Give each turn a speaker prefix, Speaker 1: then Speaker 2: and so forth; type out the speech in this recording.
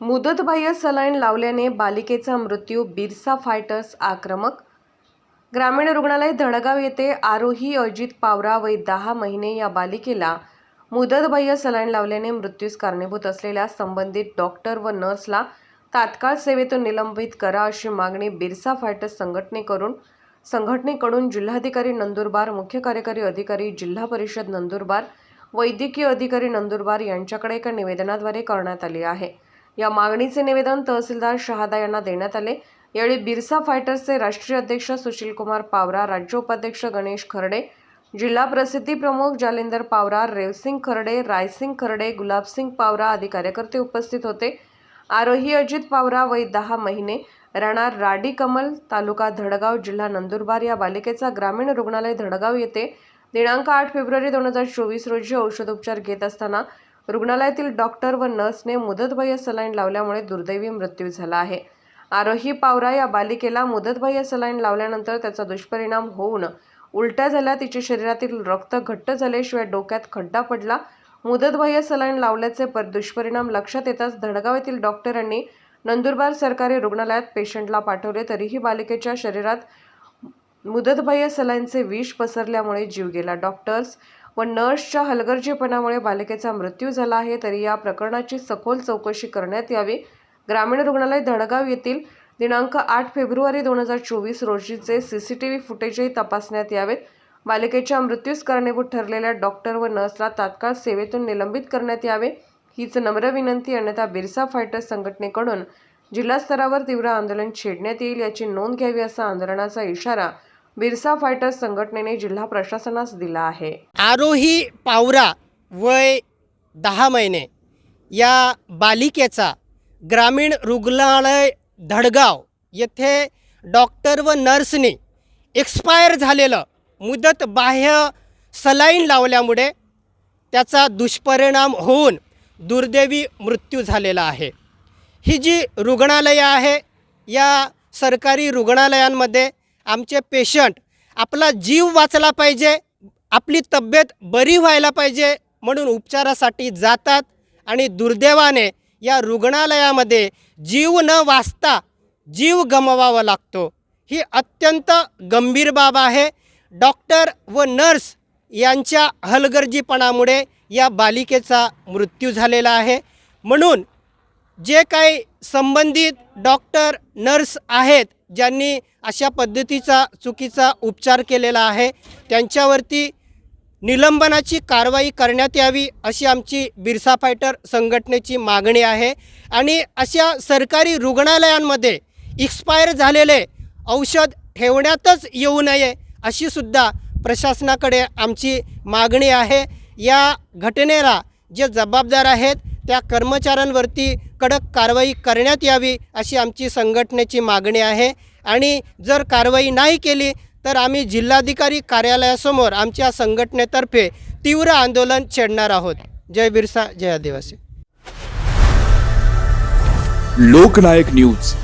Speaker 1: मुदतबाह्य saline लावल्याने बालिकेचा मृत्यू Birsa fighters आक्रमक. ग्रामीण रुग्णालय धडगाव येथे आरोही अजित पावरा वय दहा महिने या बालिकेला मुदतबाह्य सलाईन लावल्याने मृत्यूस कारणीभूत असलेल्या संबंधित डॉक्टर व नर्सला तात्काळ सेवेतून निलंबित करा अशी मागणी बिरसा फायटर्स संघटनेकडून संघटनेकडून जिल्हाधिकारी नंदुरबार मुख्य कार्यकारी अधिकारी जिल्हा परिषद नंदुरबार वैद्यकीय अधिकारी नंदुरबार यांच्याकडे एका निवेदनाद्वारे करण्यात आली आहे. या मागणीचे निवेदन तहसीलदार शहादा यांना देण्यात आले. यावेळी बिरसा फायटर्सचे राष्ट्रीय अध्यक्ष सुशीलकुमार पावरा राज्य उपाध्यक्ष गणेश खर्डे जिल्हा प्रसिद्धी प्रमुख जालिंदर पावरा रेवसिंग खरडे रायसिंग खर्डे गुलाबसिंग पावरा आदी कार्यकर्ते उपस्थित होते. आरोही अजित पावरा वय दहा महिने राहणार राडी कमल तालुका धडगाव जिल्हा नंदुरबार या बालिकेचा ग्रामीण रुग्णालय धडगाव येथे. दिनांक आठ फेब्रुवारी दोन हजार चोवीस रोजी औषधोपचार घेत असताना रुग्णालयातील डॉक्टर व नर्सने मुदतबाह्य सलाईन लावल्यामुळे दुर्दैवी मृत्यू झाला आहे. आरोही पावरा या बालिकेला मुदतबाह्य सलाईन लावल्यानंतर त्याचा दुष्परिणाम होऊन उलट्या झाल्या. तिच्या शरीरातील रक्त घट्ट झाल्याशिवाय डोक्यात खड्डा पडला. मुदतबाह्य सलाईन लावल्याचे पर दुष्परिणाम लक्षात येताच धडगाव येथील डॉक्टरांनी नंदुरबार सरकारी रुग्णालयात पेशंटला पाठवले. तरीही बालिकेच्या शरीरात मुदतबाह्य सलाईनचे विष पसरल्यामुळे जीव गेला. डॉक्टर्स व नर्सच्या हलगर्जीपणामुळे बालिकेचा मृत्यू झाला आहे तरी या प्रकरणाची सखोल चौकशी करण्यात यावी. ग्रामीण रुग्णालय धडगाव येथील दिनांक आठ फेब्रुवारी दोन हजार चोवीस रोजीचे सी सी टी व्ही फुटेजही तपासण्यात यावेत. बालिकेच्या मृत्यूस कारणीभूत ठरलेल्या डॉक्टर व नर्सला तात्काळ सेवेतून निलंबित करण्यात यावे हीच नम्र विनंती अन्यथा बिरसा फायटर्स संघटनेकडून जिल्हा स्तरावर तीव्र आंदोलन छेडण्यात येईल याची नोंद घ्यावी असा आंदोलनाचा इशारा बिरसा फायटर्स संघटनेने जिल्हा प्रशासनास दिला आहे.
Speaker 2: आरोही पावरा वय दहा महिने या बालिकेचा ग्रामीण रुग्णालय धडगाव येथे डॉक्टर व नर्सने एक्सपायर झालेलं मुदत बाह्य सलाईन लावल्यामुळे त्याचा दुष्परिणाम होऊन दुर्दैवी मृत्यू झालेला आहे. ही जी रुग्णालयं आहे या सरकारी रुग्णालयांमध्ये आमचे पेशंट आपला जीव वाचला पाहिजे आपली तब्येत बरी व्हायला पाहिजे म्हणून उपचारासाठी जातात आणि दुर्दैवाने या रुग्णालयामध्ये जीव न वाचता जीव गमवावा लागतो. ही अत्यंत गंभीर बाब आहे. डॉक्टर व नर्स यांच्या हलगर्जीपणामुळे या बालिकेचा मृत्यू झालेला आहे. म्हणून जे काही संबंधित डॉक्टर नर्स आहेत ज्यांनी अशा पद्धतीचा चुकीचा उपचार केलेला आहे त्यांच्यावरती निलंबनाची कारवाई करण्यात यावी अशी आमची बिरसा फायटर संघटनेची मागणी आहे. आणि अशा सरकारी रुग्णालयांमध्ये एक्सपायर झालेले औषध ठेवण्यातच येऊ नये अशी सुद्धा प्रशासनाकडे आमची मागणी आहे. या घटनेला जे जबाबदार आहेत त्या कर्मचाऱ्यांवरती कडक कारवाई करण्यात यावी अशी आमची संघटनेची मागणी आहे. आणि जर कारवाई नाही केली तर आम्ही जिल्हाधिकारी कार्यालयासमोर आमच्या संघटनेतर्फे तीव्र आंदोलन छेडणार आहोत. जय बिरसा जय आदिवासी.
Speaker 3: लोकनायक न्यूज.